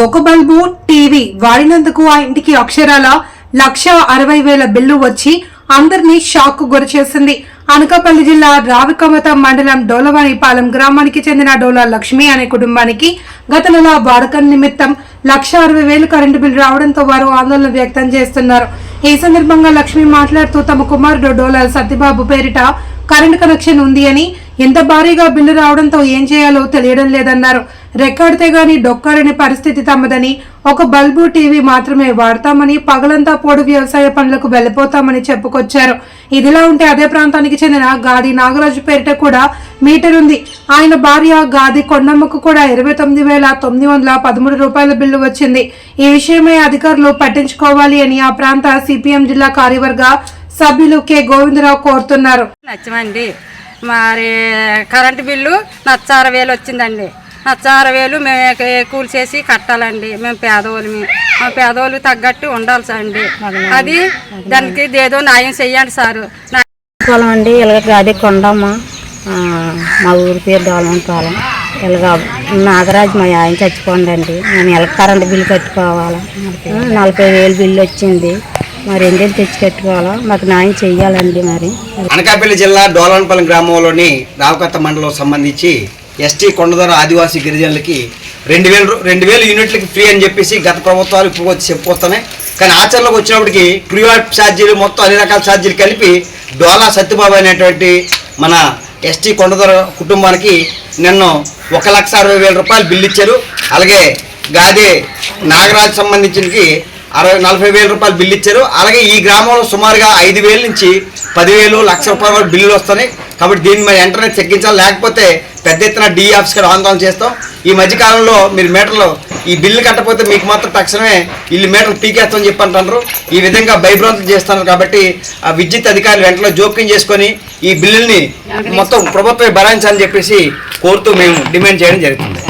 ఒక bulb TV వాడినందుకు ఆ ఇంటికి అక్షరాల లక్ష అరవై వేల బిల్లు వచ్చి అందరినీ షాక్కు గురిచేసింది. అనకాపల్లి జిల్లా రావికమత మండలం డోలవాణిపాలెం గ్రామానికి చెందిన డోలా లక్ష్మి అనే కుటుంబానికి గత నెల వాడకం నిమిత్తం లక్ష అరవై వేలు కరెంటు బిల్లు రావడంతో వారు ఆందోళన వ్యక్తం చేస్తున్నారు. ఈ సందర్భంగా లక్ష్మి మాట్లాడుతూ తమ కుమారుడు డోలా సత్యబాబు పేరిట కరెంటు కనెక్షన్ ఉంది అని ఎంత భారీగా బిల్లు రావడంతో ఏం చేయాలో తెలియడం లేదన్నారు. రెక్కాడితే గాని డొక్కాడని పరిస్థితి తమదని ఒక బల్బు టీవీ మాత్రమే వాడతామని పగలంతా పోడు వ్యవసాయ పనులకు వెళ్ళిపోతామని చెప్పుకొచ్చారు. ఇదిలా ఉంటే అదే ప్రాంతానికి చెందిన గాది నాగరాజు పేరిట కూడా మీటర్ ఉంది. ఆయన భార్య గాది కొండమ్మకు కూడా ఇరవై తొమ్మిది వేల తొమ్మిది వందల పదమూడు రూపాయల బిల్లు వచ్చింది. ఈ విషయమై అధికారులు పట్టించుకోవాలి అని ఆ ప్రాంత సిపిఎం జిల్లా కార్యవర్గ సభ్యులు కె. గోవిందరావు కోరుతున్నారు. నచ్చమండి మరి కరెంటు బిల్లు నచ్చార వేలు వచ్చిందండి. నచ్చార వేలు మేము కూలి చేసి కట్టాలండి. మేము పేదవాళ్ళమి మా పేదవాళ్ళు తగ్గట్టు ఉండాలి సార్ అండి. అది దానికి ఏదో న్యాయం చెయ్యండి సారు. నా- పొలం అండి ఇలాగ గాది కొండమ్మ ఆ, మా ఊరి పేరు దోలంపాలెం ఇలాగ నాగరాజు మా ఆయన చచ్చిపోండండి నేను ఎలా కరెంట్ బిల్లు కట్టుకోవాలా? నలభై వేలు బిల్లు వచ్చింది. మరి ఎందుకు తెచ్చి కట్టుకోవాలా? మాకు న్యాయం చెయ్యాలండి మరి. అనకాపల్లి జిల్లా డోలన్పల్లి గ్రామంలోని రావకత్త మండలం సంబంధించి ఎస్టీ కొండదొర ఆదివాసీ గిరిజనులకి రెండు వేలు రెండు వేలు యూనిట్లకి ఫ్రీ అని చెప్పేసి గత ప్రభుత్వాలు ఇప్పుడు వచ్చి కానీ ఆచరణలోకి వచ్చినప్పటికి ప్రియాట్ ఛార్జీలు మొత్తం అన్ని రకాల ఛార్జీలు కలిపి డోలా సత్యబాబు అనేటువంటి మన ఎస్టీ కొండదొర కుటుంబానికి నిన్న ఒక లక్ష అరవై వేల రూపాయలు బిల్లు ఇచ్చారు. అలాగే గాదే నాగరాజు సంబంధించినకి అరవై నలభై వేల రూపాయలు బిల్లు ఇచ్చారు. అలాగే ఈ గ్రామంలో సుమారుగా ఐదు వేల నుంచి పదివేలు లక్ష రూపాయల వరకు బిల్లులు వస్తున్నాయి. కాబట్టి దీన్ని మరి వెంటనే తగ్గించాలి లేకపోతే పెద్ద ఎత్తున ఆఫీస్ కూడా ఆందోళన చేస్తాం. ఈ మధ్య కాలంలో మీరు మీటర్లు ఈ బిల్లు కట్టకపోతే మీకు మాత్రం తక్షణమే ఇల్లు మీటర్లు పీకేస్తామని చెప్పి అంటున్నారు ఈ విధంగా భయభ్రాంతులు చేస్తున్నారు కాబట్టి ఆ విద్యుత్ అధికారులు వెంటనే జోక్యం చేసుకొని ఈ బిల్లుల్ని మొత్తం ప్రభుత్వమే భరాయించాలని చెప్పేసి కోరుతూ మేము డిమాండ్ చేయడం జరుగుతుంది.